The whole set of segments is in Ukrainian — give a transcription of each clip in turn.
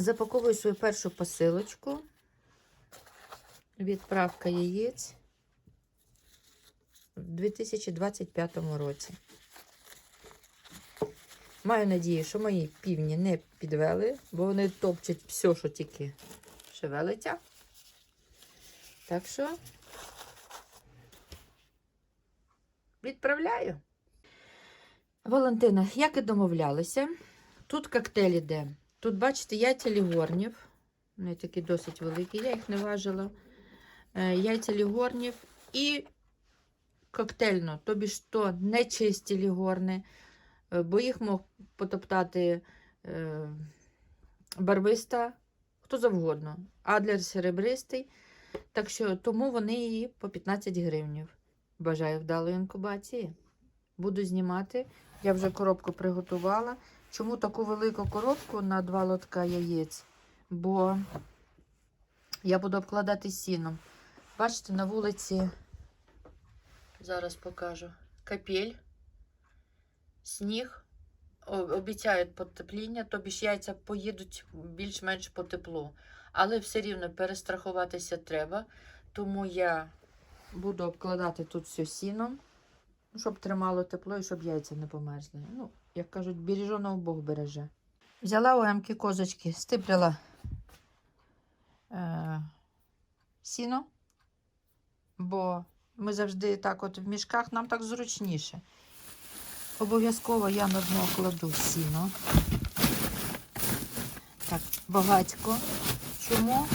Запаковую свою першу посилочку. Відправка яєць в 2025 році. Маю надію, що мої півні не підвели, бо вони топчуть все, що тільки шевелиться. Так що відправляю. Валентина, як і домовлялися, тут коктейль іде. Тут, бачите, яйця лігорнів. Вони такі досить великі, я їх не важила. Е, Яйця лігорнів і коктейльно, тобі ж то не чисті лігорни, е, бо їх мог потоптати е, барвиста, хто завгодно. Адлер серебристий. Так що тому вони її по 15 гривнів. Бажаю вдалої інкубації. Буду знімати. Я вже коробку приготувала. Чому таку велику коробку на два лотка яєць? Бо я буду обкладати сіном. Бачите, на вулиці, зараз покажу, капель, сніг. Обіцяють потепління, тобі ж яйця поїдуть більш-менш по теплу. Але все рівно перестрахуватися треба. Тому я буду обкладати тут все сіном, щоб тримало тепло і щоб яйця не померзли. Ну, як кажуть, береженого Бог береже. Взяла у Емки козочки, стипляла е, сіно, бо ми завжди так от в мішках, нам так зручніше. Обов'язково я на дно кладу сіно. Так, багатько. Чому?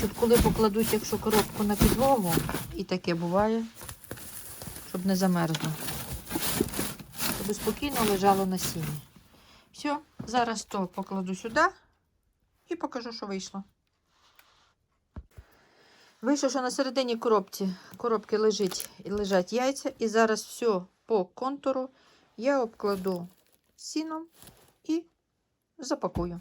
Щоб коли покладуть, якщо коробку на підлогу, і таке буває, щоб не замерзло. Щоб спокійно лежало на сіні. Все, зараз то покладу сюди і покажу, що вийшло. Вийшло, що на середині коробці, коробки лежить, і лежать яйця, і зараз все по контуру я обкладу сіном і запакую.